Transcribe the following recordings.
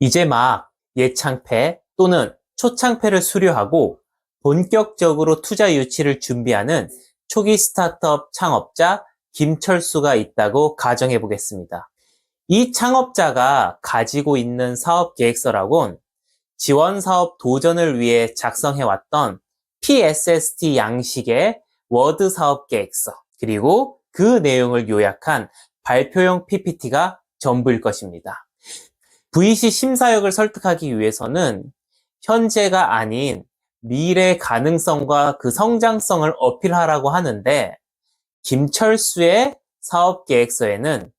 이제 막 예창패 또는 초창패를 수료하고 본격적으로 투자 유치를 준비하는 초기 스타트업 창업자 김철수가 있다고 가정해 보겠습니다. 이 창업자가 가지고 있는 사업 계획서라곤 지원 사업 도전을 위해 작성해 왔던 PSST 양식의 워드 사업 계획서 그리고 그 내용을 요약한 발표용 PPT가 전부일 것입니다. VC 심사역을 설득하기 위해서는 현재가 아닌 미래 가능성과 그 성장성을 어필하라고 하는데 김철수의 사업 계획서에는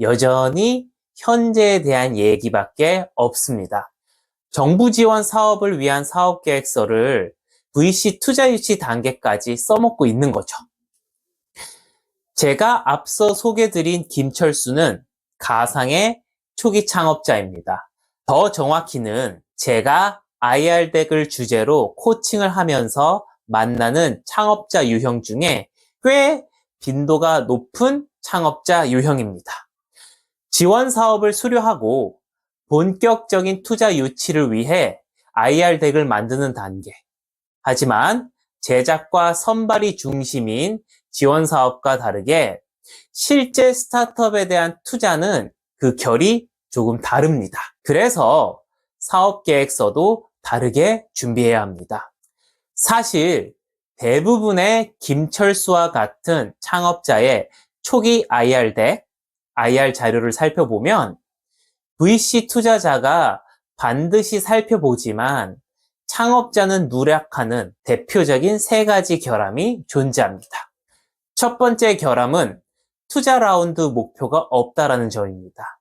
여전히 현재에 대한 얘기밖에 없습니다. 정부 지원 사업을 위한 사업 계획서를 VC 투자 유치 단계까지 써먹고 있는 거죠. 제가 앞서 소개드린 김철수는 가상의 초기 창업자입니다. 더 정확히는 제가 IR 덱을 주제로 코칭을 하면서 만나는 창업자 유형 중에 꽤 빈도가 높은 창업자 유형입니다. 지원 사업을 수료하고 본격적인 투자 유치를 위해 IR 덱을 만드는 단계. 하지만 제작과 선발이 중심인 지원 사업과 다르게 실제 스타트업에 대한 투자는 그 결이 조금 다릅니다. 그래서 사업 계획서도 다르게 준비해야 합니다. 사실 대부분의 김철수와 같은 창업자의 초기 IR 덱, IR 자료를 살펴보면 VC 투자자가 반드시 살펴보지만 창업자는 누락하는 대표적인 세 가지 결함이 존재합니다. 첫 번째 결함은 투자 라운드 목표가 없다라는 점입니다.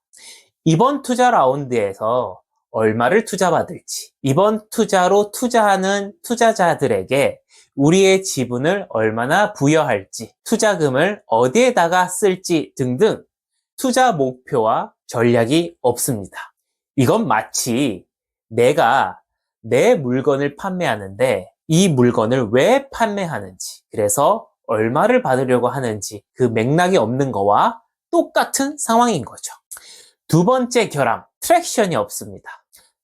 이번 투자 라운드에서 얼마를 투자받을지, 이번 투자로 투자하는 투자자들에게 우리의 지분을 얼마나 부여할지, 투자금을 어디에다가 쓸지 등등 투자 목표와 전략이 없습니다. 이건 마치 내가 내 물건을 판매하는데 이 물건을 왜 판매하는지, 그래서 얼마를 받으려고 하는지 그 맥락이 없는 거와 똑같은 상황인 거죠. 두 번째 결함, 트랙션이 없습니다.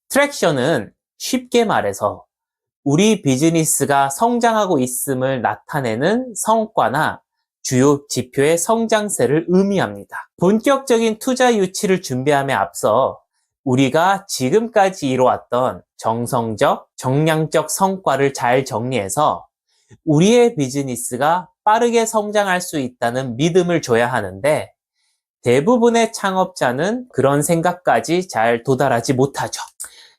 트랙션은 쉽게 말해서 우리 비즈니스가 성장하고 있음을 나타내는 성과나 주요 지표의 성장세를 의미합니다. 본격적인 투자 유치를 준비함에 앞서 우리가 지금까지 이뤄왔던 정성적, 정량적 성과를 잘 정리해서 우리의 비즈니스가 빠르게 성장할 수 있다는 믿음을 줘야 하는데 대부분의 창업자는 그런 생각까지 잘 도달하지 못하죠.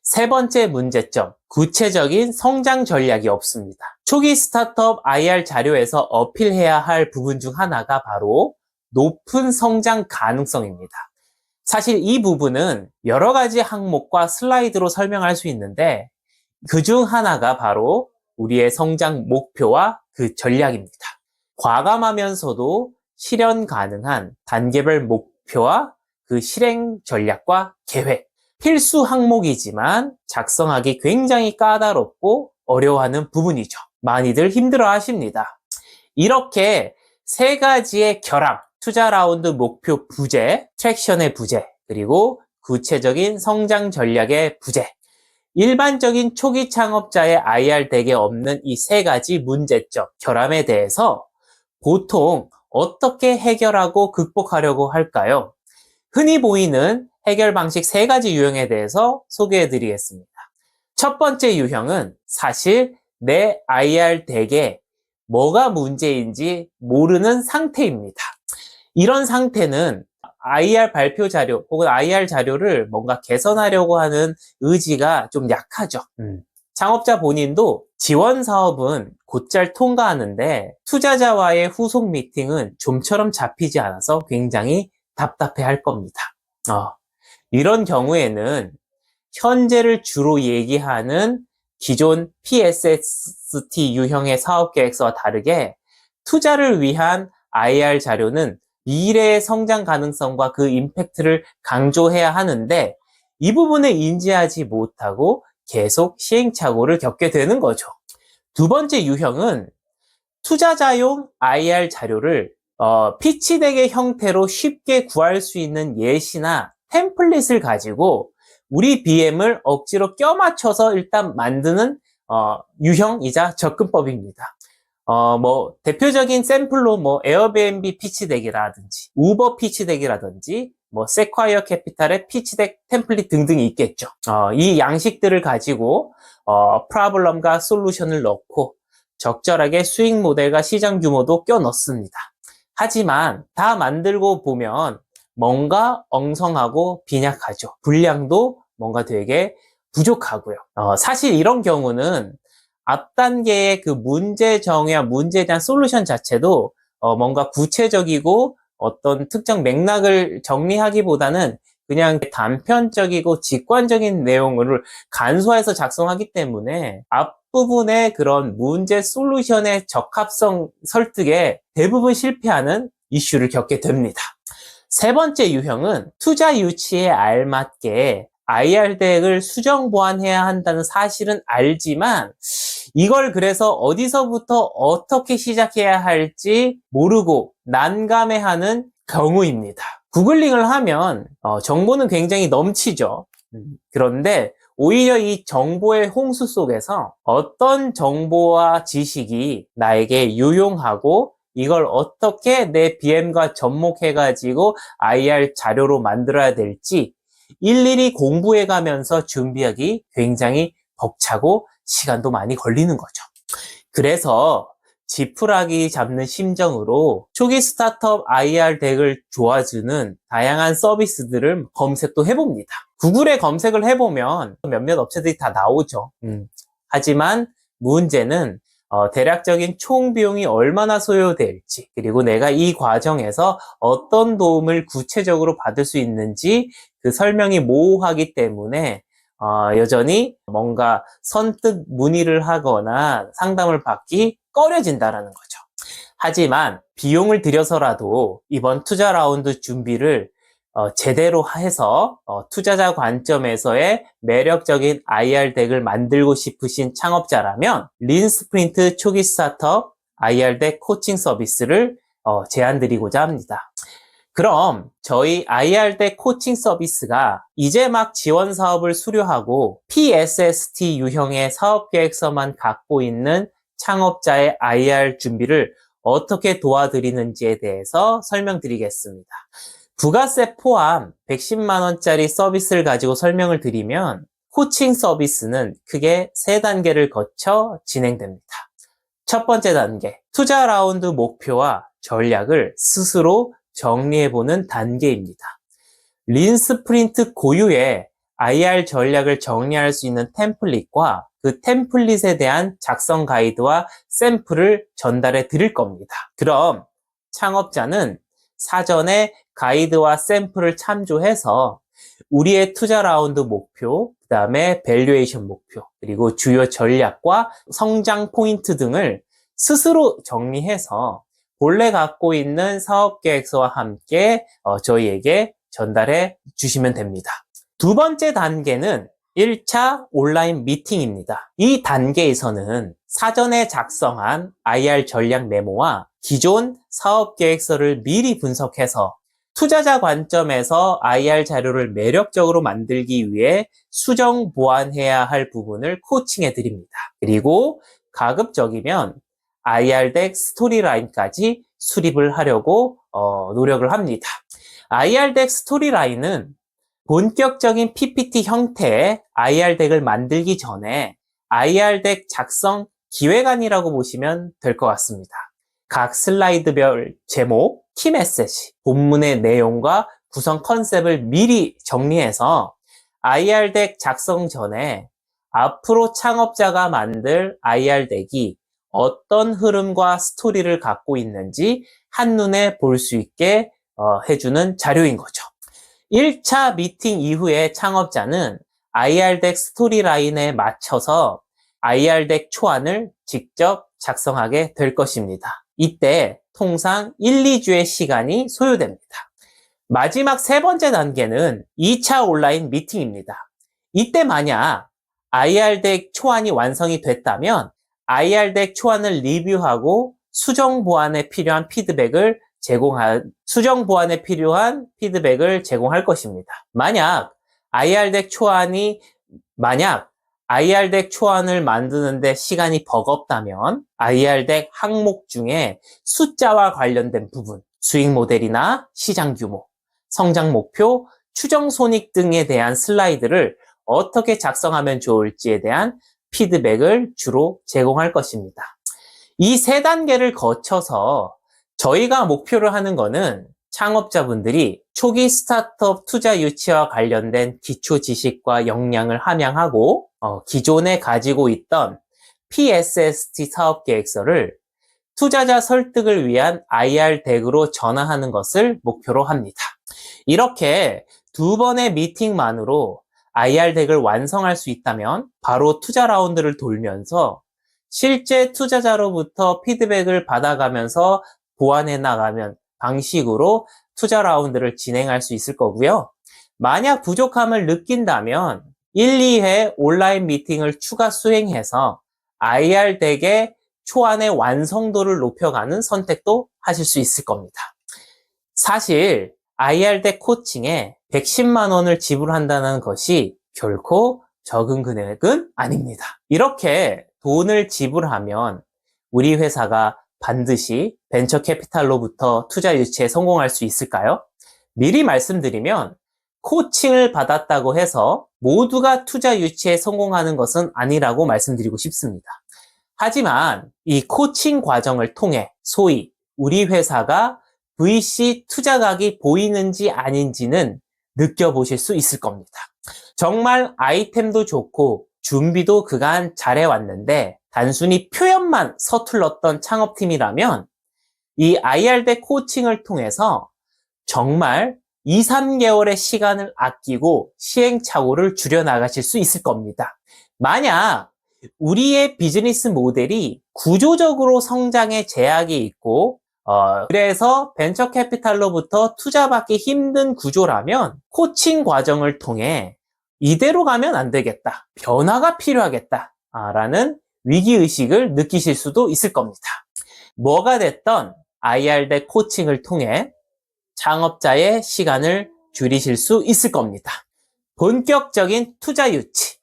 세 번째 문제점, 구체적인 성장 전략이 없습니다. 초기 스타트업 IR 자료에서 어필해야 할 부분 중 하나가 바로 높은 성장 가능성입니다. 사실 이 부분은 여러 가지 항목과 슬라이드로 설명할 수 있는데 그 중 하나가 바로 우리의 성장 목표와 그 전략입니다. 과감하면서도 실현 가능한 단계별 목표와 그 실행 전략과 계획. 필수 항목이지만 작성하기 굉장히 까다롭고 어려워하는 부분이죠. 많이들 힘들어 하십니다. 이렇게 세 가지의 결함, 투자 라운드 목표 부재, 트랙션의 부재, 그리고 구체적인 성장 전략의 부재. 일반적인 초기 창업자의 IR 덱에 없는 이 세 가지 문제점, 결함에 대해서 보통 어떻게 해결하고 극복하려고 할까요? 흔히 보이는 해결 방식 세 가지 유형에 대해서 소개해 드리겠습니다. 첫 번째 유형은 사실 내 IR 덱에 뭐가 문제인지 모르는 상태입니다. 이런 상태는 IR 발표 자료 혹은 IR 자료를 뭔가 개선하려고 하는 의지가 좀 약하죠. 음. 창업자 본인도 지원 사업은 곧잘 통과하는데 투자자와의 후속 미팅은 좀처럼 잡히지 않아서 굉장히 답답해 할 겁니다. 어, 이런 경우에는 현재를 주로 얘기하는 기존 PSST 유형의 사업 계획서와 다르게 투자를 위한 IR 자료는 미래의 성장 가능성과 그 임팩트를 강조해야 하는데 이 부분을 인지하지 못하고 계속 시행착오를 겪게 되는 거죠. 두 번째 유형은 투자자용 IR 자료를 어, 피치덱의 형태로 쉽게 구할 수 있는 예시나 템플릿을 가지고 우리 BM을 억지로 껴맞춰서 일단 만드는 어, 유형이자 접근법입니다. 어, 뭐, 대표적인 샘플로 뭐, 에어비앤비 피치덱이라든지, 우버 피치덱이라든지, 뭐, 세콰이어 캐피탈의 피치덱 템플릿 등등이 있겠죠. 어, 이 양식들을 가지고, 어, 프라블럼과 솔루션을 넣고, 적절하게 수익 모델과 시장 규모도 껴 넣습니다. 하지만, 다 만들고 보면, 뭔가 엉성하고 빈약하죠. 분량도 뭔가 되게 부족하고요. 어, 사실 이런 경우는 앞 단계의 그 문제 정의와 문제에 대한 솔루션 자체도 어, 뭔가 구체적이고 어떤 특정 맥락을 정리하기보다는 그냥 단편적이고 직관적인 내용을 간소화해서 작성하기 때문에 앞부분의 그런 문제 솔루션의 적합성 설득에 대부분 실패하는 이슈를 겪게 됩니다. 세 번째 유형은 투자 유치에 알맞게 IR 대액을 수정 보완해야 한다는 사실은 알지만 이걸 그래서 어디서부터 어떻게 시작해야 할지 모르고 난감해하는 경우입니다. 구글링을 하면 어, 정보는 굉장히 넘치죠. 음, 그런데 오히려 이 정보의 홍수 속에서 어떤 정보와 지식이 나에게 유용하고 이걸 어떻게 내 BM과 접목해가지고 IR 자료로 만들어야 될지 일일이 공부해 가면서 준비하기 굉장히 벅차고 시간도 많이 걸리는 거죠. 그래서 지푸라기 잡는 심정으로 초기 스타트업 IR 덱을 도와주는 다양한 서비스들을 검색도 해봅니다. 구글에 검색을 해보면 몇몇 업체들이 다 나오죠. 음. 하지만 문제는 어, 대략적인 총 비용이 얼마나 소요될지, 그리고 내가 이 과정에서 어떤 도움을 구체적으로 받을 수 있는지 그 설명이 모호하기 때문에 어, 여전히 뭔가 선뜻 문의를 하거나 상담을 받기 꺼려진다라는 거죠. 하지만 비용을 들여서라도 이번 투자 라운드 준비를 어, 제대로 해서 어, 투자자 관점에서의 매력적인 IR 덱을 만들고 싶으신 창업자라면 린 스프린트 초기 스타트업 IR 덱 코칭 서비스를 어, 제안드리고자 합니다. 그럼 저희 IR 덱 코칭 서비스가 이제 막 지원 사업을 수료하고 PSST 유형의 사업 계획서만 갖고 있는 창업자의 IR 준비를 어떻게 도와드리는지에 대해서 설명드리겠습니다. 부가세 포함 110만원짜리 서비스를 가지고 설명을 드리면 코칭 서비스는 크게 세 단계를 거쳐 진행됩니다. 첫 번째 단계, 투자 라운드 목표와 전략을 스스로 정리해보는 단계입니다. 린 스프린트 고유의 IR 전략을 정리할 수 있는 템플릿과 그 템플릿에 대한 작성 가이드와 샘플을 전달해 드릴 겁니다. 그럼 창업자는 사전에 가이드와 샘플을 참조해서 우리의 투자 라운드 목표, 그 다음에 밸류에이션 목표, 그리고 주요 전략과 성장 포인트 등을 스스로 정리해서 본래 갖고 있는 사업 계획서와 함께 어, 저희에게 전달해 주시면 됩니다. 두 번째 단계는 1차 온라인 미팅입니다. 이 단계에서는 사전에 작성한 IR 전략 메모와 기존 사업 계획서를 미리 분석해서 투자자 관점에서 IR 자료를 매력적으로 만들기 위해 수정 보완해야 할 부분을 코칭해 드립니다. 그리고 가급적이면 IR 덱 스토리라인까지 수립을 하려고 어, 노력을 합니다. IR 덱 스토리라인은 본격적인 PPT 형태의 IR 덱을 만들기 전에 IR 덱 작성 기획안이라고 보시면 될 것 같습니다. 각 슬라이드별 제목, 키 메시지, 본문의 내용과 구성 컨셉을 미리 정리해서 IR 덱 작성 전에 앞으로 창업자가 만들 IR 덱이 어떤 흐름과 스토리를 갖고 있는지 한눈에 볼 수 있게 어, 해주는 자료인 거죠. 1차 미팅 이후에 창업자는 IR덱 스토리라인에 맞춰서 IR덱 초안을 직접 작성하게 될 것입니다. 이때 통상 1, 2주의 시간이 소요됩니다. 마지막 세 번째 단계는 2차 온라인 미팅입니다. 이때 만약 IR덱 초안이 완성이 됐다면 IR덱 초안을 리뷰하고 수정 보완에 필요한 피드백을 제공할, 수정 보완에 필요한 피드백을 제공할 것입니다. 만약 IR덱 초안이 만약 IR덱 초안을 만드는데 시간이 버겁다면 IR덱 항목 중에 숫자와 관련된 부분, 수익 모델이나 시장 규모, 성장 목표, 추정 손익 등에 대한 슬라이드를 어떻게 작성하면 좋을지에 대한 피드백을 주로 제공할 것입니다. 이 세 단계를 거쳐서 저희가 목표를 하는 거는 창업자분들이 초기 스타트업 투자 유치와 관련된 기초 지식과 역량을 함양하고 어, 기존에 가지고 있던 PSST 사업 계획서를 투자자 설득을 위한 IR 덱으로 전환하는 것을 목표로 합니다. 이렇게 두 번의 미팅만으로 IR 덱을 완성할 수 있다면 바로 투자 라운드를 돌면서 실제 투자자로부터 피드백을 받아가면서 보완해 나가면 방식으로 투자 라운드를 진행할 수 있을 거고요. 만약 부족함을 느낀다면 1, 2회 온라인 미팅을 추가 수행해서 IR 덱의 초안의 완성도를 높여가는 선택도 하실 수 있을 겁니다. 사실 IR 덱 코칭에 110만 원을 지불한다는 것이 결코 적은 금액은 아닙니다. 이렇게 돈을 지불하면 우리 회사가 반드시 벤처 캐피탈로부터 투자 유치에 성공할 수 있을까요? 미리 말씀드리면 코칭을 받았다고 해서 모두가 투자 유치에 성공하는 것은 아니라고 말씀드리고 싶습니다. 하지만 이 코칭 과정을 통해 소위 우리 회사가 VC 투자각이 보이는지 아닌지는 느껴보실 수 있을 겁니다. 정말 아이템도 좋고 준비도 그간 잘해왔는데 단순히 표현만 서툴렀던 창업팀이라면 이 IR대 코칭을 통해서 정말 2, 3개월의 시간을 아끼고 시행착오를 줄여나가실 수 있을 겁니다. 만약 우리의 비즈니스 모델이 구조적으로 성장에 제약이 있고 어, 그래서 벤처 캐피탈로부터 투자받기 힘든 구조라면 코칭 과정을 통해 이대로 가면 안 되겠다. 변화가 필요하겠다. 아, 라는 위기의식을 느끼실 수도 있을 겁니다. 뭐가 됐던 IR대 코칭을 통해 창업자의 시간을 줄이실 수 있을 겁니다. 본격적인 투자 유치.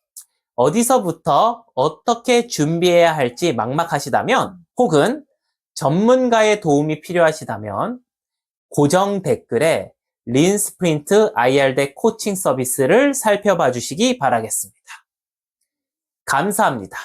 어디서부터 어떻게 준비해야 할지 막막하시다면 혹은 전문가의 도움이 필요하시다면 고정 댓글에 린 스프린트 IR대 코칭 서비스를 살펴봐 주시기 바라겠습니다. 감사합니다.